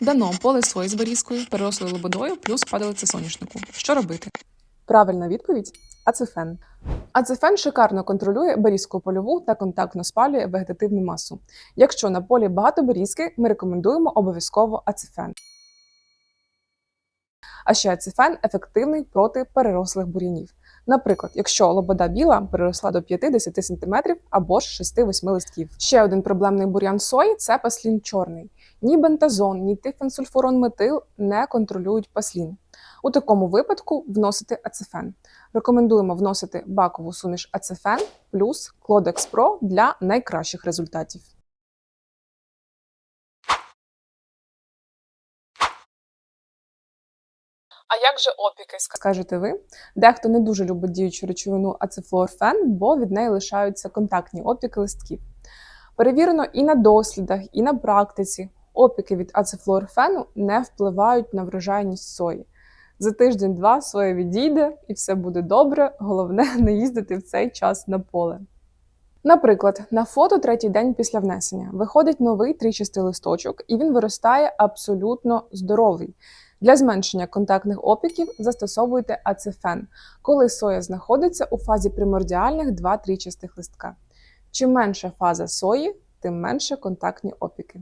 Дано поле сої з берізкою, перерослою лободою, плюс падалиця соняшнику. Що робити? Правильна відповідь ацефен. Ацефен шикарно контролює берізку польову та контактно спалює вегетативну масу. Якщо на полі багато берізки, ми рекомендуємо обов'язково ацефен. А ще ацефен ефективний проти перерослих бур'янів. Наприклад, якщо лобода біла переросла до 5-10 см або ж 6-8 листків. Ще один проблемний бур'ян сої це паслін чорний. Ні бентазон, ні тифенсульфурон метил не контролюють паслін. У такому випадку вносити ацефен. Рекомендуємо вносити бакову суміш ацефен плюс Clodex Pro для найкращих результатів. А як же опіки, скажете ви? Дехто не дуже любить діючу речовину ацефлорфен, бо від неї лишаються контактні опіки листків. Перевірено і на дослідах, і на практиці. Опіки від ацефлорфену не впливають на врожайність сої. За тиждень-два соя відійде і все буде добре. Головне не їздити в цей час на поле. Наприклад, на фото третій день після внесення виходить новий трічастий листочок, і він виростає абсолютно здоровий. Для зменшення контактних опіків застосовуйте ацефен, коли соя знаходиться у фазі примордіальних 2 трічастих листка. Чим менша фаза сої, тим менше контактні опіки.